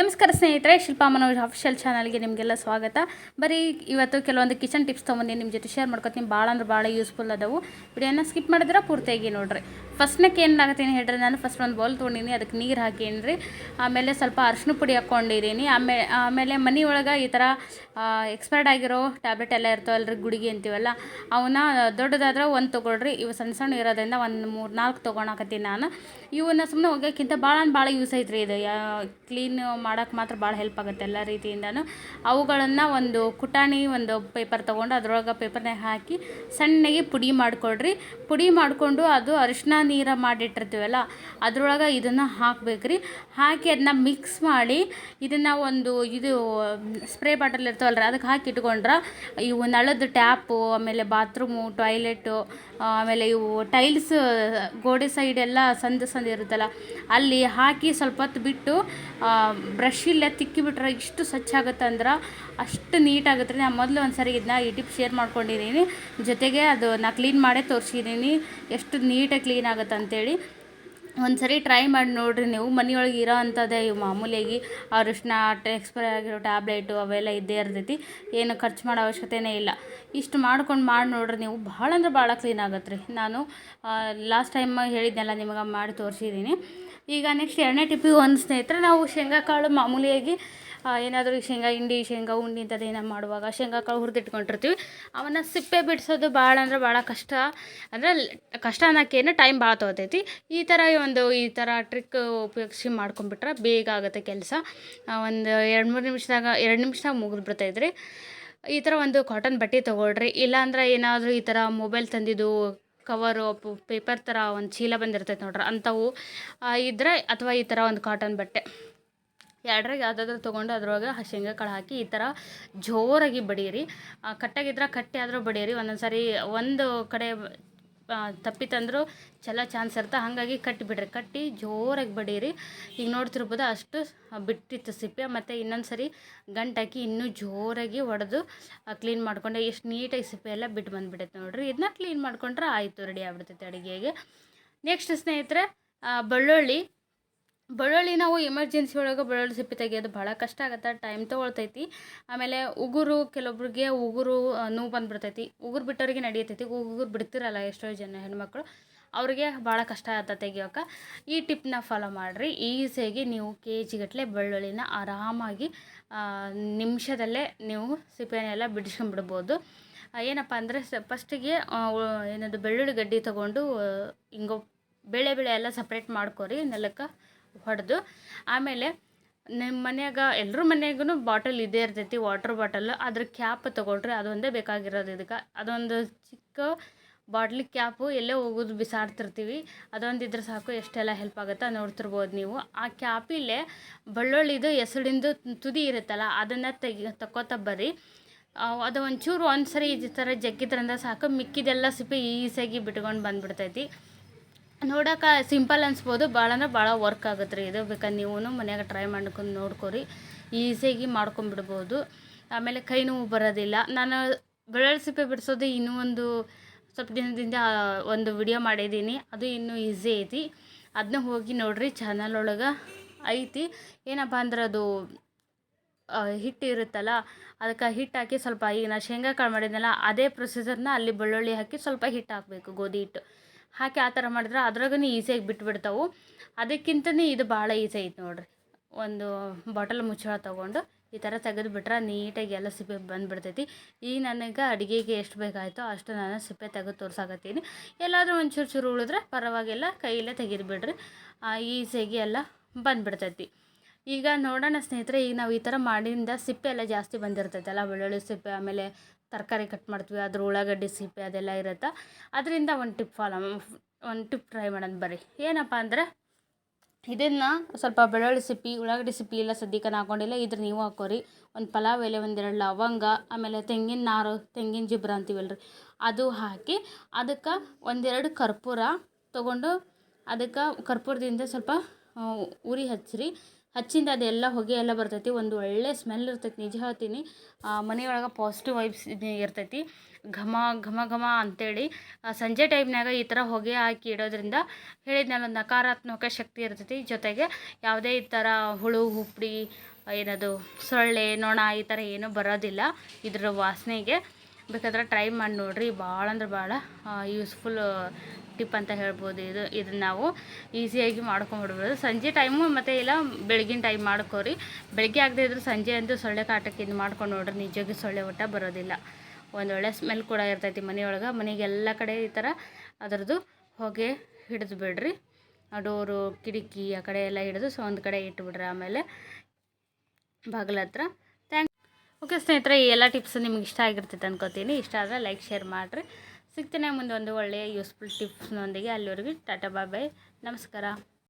ನಮಸ್ಕಾರ ಸ್ನೇಹಿತರೆ, ಶಿಲ್ಪಾ ಮನೋಜ್ ಅಫಿಷಿಯಲ್ ಚಾನಲ್ಗೆ ನಿಮಗೆಲ್ಲ ಸ್ವಾಗತ. ಬರೀ ಇವತ್ತು ಕೆಲವೊಂದು ಕಿಚನ್ ಟಿಪ್ಸ್ ತೊಗೊಂಡು ನಿಮ್ಮ ಜೊತೆ ಶೇರ್ ಮಾಡ್ಕೊತೀನಿ. ಭಾಳ ಅಂದ್ರೆ ಭಾಳ ಯೂಸ್ಫುಲ್ ಅದಾವು. ವಿಡಿಯೋನ ಸ್ಕಿಪ್ ಮಾಡಿದ್ರೆ ಪೂರ್ತಿಯಾಗಿ ನೋಡ್ರಿ. ಫಸ್ಟ್ನಕ್ಕೆ ಏನು ಹೇಳಿರಿ ಹೇಳ್ರಿ, ನಾನು ಫಸ್ಟ್ ಒಂದು ಬೌಲ್ ತೊಗೊಂಡಿನಿ ಅದಕ್ಕೆ ನೀರು ಹಾಕೀನಿ ಆಮೇಲೆ ಸ್ವಲ್ಪ ಅರ್ಶಿನ ಪುಡಿ ಹಾಕ್ಕೊಂಡಿದ್ದೀನಿ ಆಮೇಲೆ ಆಮೇಲೆ ಮನೆ ಒಳಗೆ ಈ ಥರ ಎಕ್ಸ್ಪೈರ್ಡ್ ಆಗಿರೋ ಟ್ಯಾಬ್ಲೆಟ್ ಎಲ್ಲ ಇರ್ತಾವಲ್ರಿ ಗುಡಿಗೆ ಅಂತೀವಲ್ಲ, ಅವನ್ನ ದೊಡ್ಡದಾದ್ರೆ ಒಂದು ತೊಗೊಳ್ರಿ. ಇವು ಸಣ್ಣ ಸಣ್ಣ ಇರೋದ್ರಿಂದ ಒಂದು ಮೂರು ನಾಲ್ಕು ತೊಗೊಳಕತ್ತೀನಿ ನಾನು. ಇವನ್ನ ಸುಮ್ಮನೆ ಹೋಗೋಕ್ಕಿಂತ ಭಾಳ ಭಾಳ ಯೂಸ್ ಐತ್ರಿ ಇದು. ಕ್ಲೀನ್ ಮಾಡೋಕ್ಕೆ ಮಾತ್ರ ಭಾಳ ಹೆಲ್ಪ್ ಆಗುತ್ತೆ ಎಲ್ಲ ರೀತಿಯಿಂದನೂ. ಅವುಗಳನ್ನು ಒಂದು ಕುಟಾಣಿ, ಒಂದು ಪೇಪರ್ ತೊಗೊಂಡು ಅದರೊಳಗೆ ಪೇಪರ್ನಾಗ ಹಾಕಿ ಸಣ್ಣಗೆ ಪುಡಿ ಮಾಡಿಕೊಡ್ರಿ ಪುಡಿ ಮಾಡಿಕೊಂಡು ಅದು ಅರಿಶಿನ ನೀರ ಮಾಡಿಟ್ಟಿರ್ತೀವಲ್ಲ, ಅದ್ರೊಳಗೆ ಇದನ್ನು ಹಾಕ್ಬೇಕ್ರಿ. ಹಾಕಿ ಅದನ್ನ ಮಿಕ್ಸ್ ಮಾಡಿ ಇದನ್ನು ಒಂದು ಇದು ಸ್ಪ್ರೇ ಬಾಟಲ್ ರೀ ಅದಕ್ಕೆ ಹಾಕಿ ಇಟ್ಕೊಂಡ್ರೆ ಇವು ನಳದ ಟ್ಯಾಪು ಆಮೇಲೆ ಬಾತ್ರೂಮು ಟಾಯ್ಲೆಟು ಆಮೇಲೆ ಇವು ಟೈಲ್ಸ್ ಗೋಡೆ ಸೈಡ್ ಎಲ್ಲ ಸಂದ ಸಂದ ಇರುತ್ತಲ್ಲ, ಅಲ್ಲಿ ಹಾಕಿ ಸ್ವಲ್ಪ ಹೊತ್ತು ಬಿಟ್ಟು ಬ್ರಷ್ ತಿಕ್ಕಿಬಿಟ್ರೆ ಇಷ್ಟು ಸ್ವಚ್ಛ ಆಗುತ್ತೆ ಅಂದ್ರೆ ಅಷ್ಟು ನೀಟಾಗುತ್ತೆ ರೀ. ನಾನು ಮೊದಲು ಒಂದು ಸರಿ ಇದನ್ನ ಈ ಟಿಪ್ ಶೇರ್ ಮಾಡ್ಕೊಂಡಿದ್ದೀನಿ ಜೊತೆಗೆ ಅದು ನಾ ಕ್ಲೀನ್ ಮಾಡೇ ತೋರಿಸಿದ್ದೀನಿ ಎಷ್ಟು ನೀಟಾಗಿ ಕ್ಲೀನ್ ಆಗುತ್ತೆ ಒಂದು ಸರಿ ಟ್ರೈ ಮಾಡಿ ನೋಡಿರಿ ನೀವು. ಮನೆಯೊಳಗೆ ಇರೋ ಅಂಥದ್ದೇ ಇವು ಮಾಮೂಲಿಯಾಗಿ ಅರಿಶಿನ ಎಕ್ಸ್ಪೈರ್ ಆಗಿರೋ ಟ್ಯಾಬ್ಲೆಟು ಅವೆಲ್ಲ ಇದ್ದೇ ಇರ್ತೈತಿ. ಏನು ಖರ್ಚು ಮಾಡೋ ಅವಶ್ಯಕತೆನೇ ಇಲ್ಲ. ಇಷ್ಟು ಮಾಡ್ಕೊಂಡು ಮಾಡಿ ನೋಡ್ರಿ ನೀವು. ಭಾಳ ಅಂದ್ರೆ ಭಾಳ ಕ್ಲೀನ್ ಆಗತ್ತೆ ರೀ ನಾನು ಲಾಸ್ಟ್ ಟೈಮ್ ಹೇಳಿದ್ನಲ್ಲ, ನಿಮಗೆ ಮಾಡಿ ತೋರಿಸಿದ್ದೀನಿ. ಈಗ ನೆಕ್ಸ್ಟ್ ಎರಡನೇ ಟಿಪ್ಪಿಗೆ ಒಂದು ಸ್ನೇಹಿತರೆ, ನಾವು ಶೇಂಗಾ ಕಾಳು ಮಾಮೂಲಿಯಾಗಿ ಏನಾದರೂ ಶೇಂಗಾ ಹಿಂಡಿ, ಶೇಂಗಾ ಉಂಡಿ ಇಂಥದ್ದು ಏನೋ ಮಾಡುವಾಗ ಶೇಂಗಾ ಕಾಳು ಹುರಿದಿಟ್ಕೊಂಡಿರ್ತೀವಿ. ಅವನ್ನ ಸಿಪ್ಪೆ ಬಿಡಿಸೋದು ಭಾಳ ಅಂದ್ರೆ ಭಾಳ ಕಷ್ಟ. ಅಂದರೆ ಕಷ್ಟ ಅನ್ನೋಕ್ಕೇನು ಟೈಮ್ ಭಾಳ ತೊಗೊತೈತಿ. ಈ ಥರ ಒಂದು ಈ ಥರ ಟ್ರಿಕ್ ಉಪಯೋಗಿಸಿ ಮಾಡ್ಕೊಂಬಿಟ್ರೆ ಬೇಗ ಆಗುತ್ತೆ ಕೆಲಸ. ಒಂದು ಎರಡು ಮೂರು ನಿಮಿಷದಾಗ, ಎರಡು ನಿಮಿಷದಾಗ ಮುಗಿದು ಬಿಡ್ತೈತೆ ರೀ ಈ ಥರ ಒಂದು ಕಾಟನ್ ಬಟ್ಟೆ ತೊಗೊಳ್ರಿ. ಇಲ್ಲಾಂದ್ರೆ ಏನಾದರೂ ಈ ಥರ ಮೊಬೈಲ್ ತಂದಿದ್ದು ಕವರು ಪೇಪರ್ ಥರ ಒಂದು ಚೀಲ ಬಂದಿರ್ತೈತೆ ನೋಡ್ರಿ, ಅಂಥವು ಇದ್ದರೆ ಅಥವಾ ಈ ಥರ ಒಂದು ಕಾಟನ್ ಬಟ್ಟೆ. ಎರಡ್ರಾಗ ಯಾವುದಾದ್ರೂ ತೊಗೊಂಡು ಅದ್ರೊಳಗೆ ಶೇಂಗಾ ಕಾಳು ಹಾಕಿ ಈ ಥರ ಜೋರಾಗಿ ಬಡೀರಿ ಕಟ್ಟಾಗಿದ್ರೆ ಕಟ್ಟಿ ಆದರೂ ಬಡಿಯಿರಿ. ಒಂದೊಂದು ಸಾರಿ ಒಂದು ಕಡೆ ತಪ್ಪಿತಂದ್ರೂ ಚಲೋ ಚಾನ್ಸ್ ಇರುತ್ತೆ. ಹಾಗಾಗಿ ಕಟ್ಟಿ ಬಿಡ್ರಿ ಕಟ್ಟಿ ಜೋರಾಗಿ ಬಡೀರಿ. ಈಗ ನೋಡ್ತಿರ್ಬೋದು ಅಷ್ಟು ಬಿಟ್ಟಿತ್ತು ಸಿಪ್ಪೆ. ಮತ್ತು ಇನ್ನೊಂದು ಸರಿ ಗಂಟಾಕಿ ಇನ್ನೂ ಜೋರಾಗಿ ಒಡೆದು ಕ್ಲೀನ್ ಮಾಡ್ಕೊಂಡೆ. ಎಷ್ಟು ನೀಟಾಗಿ ಸಿಪ್ಪೆ ಎಲ್ಲ ಬಿಟ್ಟು ಬಂದುಬಿಡೈತೆ ನೋಡಿರಿ. ಇದನ್ನ ಕ್ಲೀನ್ ಮಾಡ್ಕೊಂಡ್ರೆ ಆಯಿತು ರೆಡಿ ಆಗ್ಬಿಡ್ತೈತೆ ಅಡುಗೆಗೆ. ನೆಕ್ಸ್ಟ್ ಸ್ನೇಹಿತರೆ ಬೆಳ್ಳುಳ್ಳಿ. ಬೆಳ್ಳುಳ್ಳಿ ನಾವು ಎಮರ್ಜೆನ್ಸಿ ಒಳಗೆ ಬೆಳ್ಳುಳ್ಳಿ ಸಿಪ್ಪೆ ತೆಗೆಯೋದು ಭಾಳ ಕಷ್ಟ ಆಗುತ್ತೆ ಟೈಮ್ ತೊಗೊಳ್ತೈತಿ. ಆಮೇಲೆ ಉಗುರು, ಕೆಲವೊಬ್ರಿಗೆ ಉಗುರು ನೋವು ಬಂದುಬಿಡ್ತೈತಿ. ಉಗುರು ಬಿಟ್ಟವ್ರಿಗೆ ನಡೆಯತೈತಿ. ಉಗುರು ಬಿಡ್ತಿರಲ್ಲ ಎಷ್ಟೋ ಜನ ಹೆಣ್ಮಕ್ಳು. ಅವ್ರಿಗೆ ಭಾಳ ಕಷ್ಟ ಆಗುತ್ತೆ ತೆಗಿಯೋಕೆ. ಈ ಟಿಪ್ನ ಫಾಲೋ ಮಾಡಿರಿ. ಈಸಿಯಾಗಿ ನೀವು ಕೆ ಜಿಗಟ್ಟಲೆ ಬೆಳ್ಳುಳ್ಳಿನ ಆರಾಮಾಗಿ ನಿಮಿಷದಲ್ಲೇ ನೀವು ಸಿಪ್ಪೆನೆಲ್ಲ ಬಿಡಿಸ್ಕೊಂಡ್ಬಿಡ್ಬೋದು. ಏನಪ್ಪ ಅಂದರೆ ಫಸ್ಟಿಗೆ ಏನದು ಬೆಳ್ಳುಳ್ಳಿ ಗಡ್ಡಿ ತೊಗೊಂಡು ಹಿಂಗೋ, ಬೇಳೆ ಬೇಳೆ ಎಲ್ಲ ಸಪ್ರೇಟ್ ಮಾಡ್ಕೊರಿ. ನೆಲಕ್ಕೆ ಹೊಡೆದು. ಆಮೇಲೆ ನಿಮ್ಮ ಮನೆಯಾಗ ಎಲ್ಲರ ಮನೆಯಾಗೂ ಬಾಟಲ್ ಇದೇ ಇರ್ತೈತಿ, ವಾಟ್ರ್ ಬಾಟಲ್. ಅದ್ರ ಕ್ಯಾಪ್ ತೊಗೊಳ್ರಿ ಅದೊಂದೇ ಬೇಕಾಗಿರೋದು ಇದಕ್ಕೆ. ಅದೊಂದು ಚಿಕ್ಕ ಬಾಟ್ಲಿ ಕ್ಯಾಪು ಎಲ್ಲೇ ಹೋಗೋದು ಬಿಸಾಡ್ತಿರ್ತೀವಿ. ಅದೊಂದು ಇದ್ರೆ ಸಾಕು, ಎಷ್ಟೆಲ್ಲ ಹೆಲ್ಪ್ ಆಗುತ್ತೆ ನೋಡ್ತಿರ್ಬೋದು ನೀವು. ಆ ಕ್ಯಾಪಿಲ್ಲೇ ಬೆಳ್ಳುಳ್ಳಿದು ಎಸಳಿಂದು ತುದಿ ಇರುತ್ತಲ್ಲ, ಅದನ್ನು ತೆಗಿ, ತಕ್ಕೋತ ಬರ್ರಿ. ಅದು ಒಂಚೂರು ಒಂದು ಸರಿ ಈ ಥರ ಜಗ್ಗಿದ್ರಿಂದ ಸಾಕು, ಮಿಕ್ಕಿದೆಲ್ಲ ಸಿಪ್ಪೆ ಈಸಿಯಾಗಿ ಬಿಟ್ಕೊಂಡು ಬಂದುಬಿಡ್ತೈತಿ. ನೋಡೋಕೆ ಸಿಂಪಲ್ ಅನ್ಸ್ಬೋದು. ಭಾಳ ಅಂದ್ರೆ ಭಾಳ ವರ್ಕ್ ಆಗುತ್ತೆ ರೀ ಇದು. ಬೇಕಾದ್ರೆ ನೀವು ಮನ್ಯಾಗ ಟ್ರೈ ಮಾಡ್ಕೊಂಡು ನೋಡ್ಕೊರಿ. ಈಸಿಯಾಗಿ ಮಾಡ್ಕೊಂಬಿಡ್ಬೋದು ಆಮೇಲೆ ಕೈ ನೋವು ಬರೋದಿಲ್ಲ. ನಾನು ಬೆಳ್ಳುಳ್ಳಿ ಸಿಪ್ಪೆ ಬಿಡಿಸೋದು ಇನ್ನೂ ಒಂದು ಸ್ವಲ್ಪ ದಿನದಿಂದ ಒಂದು ವಿಡಿಯೋ ಮಾಡಿದ್ದೀನಿ. ಅದು ಇನ್ನೂ ಈಸಿ ಐತಿ. ಅದನ್ನ ಹೋಗಿ ನೋಡಿರಿ ಚಾನಲ್ ಒಳಗೆ ಐತಿ. ಏನಪ್ಪ ಅಂದ್ರೆ ಅದು ಹಿಟ್ಟು ಇರುತ್ತಲ್ಲ, ಅದಕ್ಕೆ ಹಿಟ್ಟು ಹಾಕಿ ಸ್ವಲ್ಪ ಈಗ ನಾ ಶೇಂಗಾ ಕಾಳು ಮಾಡಿದ್ನಲ್ಲ, ಅದೇ ಪ್ರೊಸೀಜರ್ನ ಅಲ್ಲಿ ಬೆಳ್ಳುಳ್ಳಿ ಹಾಕಿ ಸ್ವಲ್ಪ ಹಿಟ್ಟು ಹಾಕಬೇಕು, ಗೋಧಿ ಹಿಟ್ಟು. ಹಾಕಿ ಆ ಥರ ಮಾಡಿದ್ರೆ ಅದ್ರಾಗೂ ಈಸಿಯಾಗಿ ಬಿಟ್ಬಿಡ್ತಾವೆ. ಅದಕ್ಕಿಂತನೇ ಇದು ಭಾಳ ಈಸಿ ಐತೆ ನೋಡಿರಿ. ಒಂದು ಬಾಟಲ್ ಮುಚ್ಚಳ ತೊಗೊಂಡು ಈ ಥರ ತೆಗೆದು ಬಿಟ್ರೆ ನೀಟಾಗಿ ಎಲ್ಲ ಸಿಪ್ಪೆ ಬಂದುಬಿಡ್ತೈತಿ. ಈಗ ನನಗೆ ಅಡುಗೆಗೆ ಎಷ್ಟು ಬೇಕಾಯಿತೋ ಅಷ್ಟು ನಾನು ಸಿಪ್ಪೆ ತೆಗೆದು ತೋರ್ಸಾಕತ್ತೀನಿ. ಎಲ್ಲಾದರೂ ಒಂಚೂರು ಚೂರು ಚೂರು ಉಳಿದ್ರೆ ಪರವಾಗಿಲ್ಲ, ಕೈಯಲ್ಲೇ ತೆಗೆದುಬಿಡ್ರಿ. ಈಸಿಯಾಗಿ ಎಲ್ಲ ಬಂದುಬಿಡ್ತೈತಿ. ಈಗ ನೋಡೋಣ ಸ್ನೇಹಿತರೆ, ಈಗ ನಾವು ಈ ಥರ ಮಾಡಿಂದ ಸಿಪ್ಪೆ ಎಲ್ಲ ಜಾಸ್ತಿ ಬಂದಿರ್ತೈತಲ್ಲ, ಬೆಳ್ಳುಳ್ಳಿ ಸಿಪ್ಪೆ, ಆಮೇಲೆ ತರಕಾರಿ ಕಟ್ ಮಾಡ್ತೀವಿ, ಅದ್ರ ಉಳ್ಳಾಗಡ್ಡಿ, ಸಿಪ್ಪೆ ಅದೆಲ್ಲ ಇರುತ್ತೆ? ಅದರಿಂದ ಒಂದು ಟಿಪ್ ಫಾಲೋ ಒಂದು ಟಿಪ್ ಟ್ರೈ ಮಾಡೋಣ ಬರ್ರಿ. ಏನಪ್ಪ ಅಂದರೆ, ಇದನ್ನು ಸ್ವಲ್ಪ ಬೆಳ್ಳುಳ್ಳಿ ಸಿಪ್ಪಿ, ಉಳ್ಳಾಗಡ್ಡಿ ಸಿಪ್ಪಿ ಎಲ್ಲ ಸದ್ಯಕ್ಕೆ ಹಾಕೊಂಡಿಲ್ಲ, ಇದ್ರ ನೀವು ಹಾಕೋರಿ. ಒಂದು ಪಲಾವ್ ಎಲೆ ಒಂದೆರಡು ಲವಂಗ, ಆಮೇಲೆ ತೆಂಗಿನ ನಾರು, ತೆಂಗಿನ ಜಿಬ್ರ ಅಂತೀವಲ್ರಿ. ಅದು ಹಾಕಿ ಅದಕ್ಕೆ ಒಂದೆರಡು ಕರ್ಪೂರ ತೊಗೊಂಡು ಅದಕ್ಕೆ ಕರ್ಪೂರದಿಂದ ಸ್ವಲ್ಪ ಉರಿ ಹಚ್ಚಿರಿ. ಹಚ್ಚಿಂದ ಅದೆಲ್ಲ ಹೊಗೆ ಎಲ್ಲ ಬರ್ತೈತಿ, ಒಂದು ಒಳ್ಳೆ ಸ್ಮೆಲ್ ಇರ್ತೈತಿ, ನಿಜ ಹೇಳ್ತೀನಿ. ಮನೆಯೊಳಗೆ ಪಾಸಿಟಿವ್ ವೈಬ್ಸ್ ಇರ್ತೈತಿ. ಘಮ ಘಮ ಘಮ ಅಂತೇಳಿ ಸಂಜೆ ಟೈಮ್ನಾಗ ಈ ಥರ ಹೊಗೆ ಹಾಕಿ ಇಡೋದ್ರಿಂದ ಹೇಳಿದ್ನಲ್ಲ ಒಂದು ನಕಾರಾತ್ಮಕ ಶಕ್ತಿ ಇರ್ತೈತಿ. ಜೊತೆಗೆ ಯಾವುದೇ ಈ ಥರ ಹುಳು ಹುಪ್ಪಡಿ ಏನದು, ಸೊಳ್ಳೆ, ನೊಣ ಈ ಥರ ಏನೂ ಬರೋದಿಲ್ಲ ಇದರ ವಾಸನೆಗೆ. ಬೇಕಾದ್ರೆ ಟ್ರೈ ಮಾಡಿ ನೋಡಿರಿ. ಭಾಳ ಅಂದ್ರೆ ಭಾಳ ಯೂಸ್ಫುಲ್ ಟಿಪ್ ಅಂತ ಹೇಳ್ಬೋದು ಇದು. ಇದನ್ನ ನಾವು ಈಸಿಯಾಗಿ ಮಾಡ್ಕೊಂಡ್ಬಿಡ್ಬೋದು ಸಂಜೆ ಟೈಮು ಮತ್ತು ಇಲ್ಲ, ಬೆಳಗಿನ ಟೈಮ್ ಮಾಡ್ಕೋರಿ. ಬೆಳಗ್ಗೆ ಆಗದೆ ಇದ್ರೆ ಸಂಜೆ ಅಂತೂ ಸೊಳ್ಳೆ ಕಾಟಕ್ಕೆ ಇದು ಮಾಡ್ಕೊಂಡು ನೋಡ್ರಿ. ನಿಜವಾಗಿ ಸೊಳ್ಳೆ ಒಟ್ಟ ಬರೋದಿಲ್ಲ. ಒಂದು ಒಳ್ಳೆ ಸ್ಮೆಲ್ ಕೂಡ ಇರ್ತೈತಿ ಮನೆಯೊಳಗೆ. ಮನೆಗೆಲ್ಲ ಕಡೆ ಈ ಥರ ಅದರದ್ದು ಹೊಗೆ ಹಿಡಿದು ಬಿಡ್ರಿ. ಡೋರು, ಕಿಟಕಿ ಆ ಕಡೆ ಎಲ್ಲ ಹಿಡಿದು ಸೊ, ಒಂದು ಕಡೆ ಇಟ್ಬಿಡ್ರಿ ಆಮೇಲೆ ಬಾಗಿಲ ಹತ್ರ. ಓಕೆ ಸ್ನೇಹಿತರೆ, ಈ ಎಲ್ಲ ಟಿಪ್ಸ್ ನಿಮ್ಗೆ ಇಷ್ಟ ಆಗಿರ್ತೈತೆ ಅನ್ಕೋತೀನಿ. ಇಷ್ಟ ಆದರೆ ಲೈಕ್ ಶೇರ್ ಮಾಡಿರಿ. ಸಿಗ್ತೀನಿ ಮುಂದೆ ಒಂದು ಒಳ್ಳೆಯ ಯೂಸ್ಫುಲ್ ಟಿಪ್ಸ್ನೊಂದಿಗೆ ಅಲ್ಲಿವರೆಗೆ ಟಾಟಾ ಬಾಯ್ ಬಾಯ್ ನಮಸ್ಕಾರ.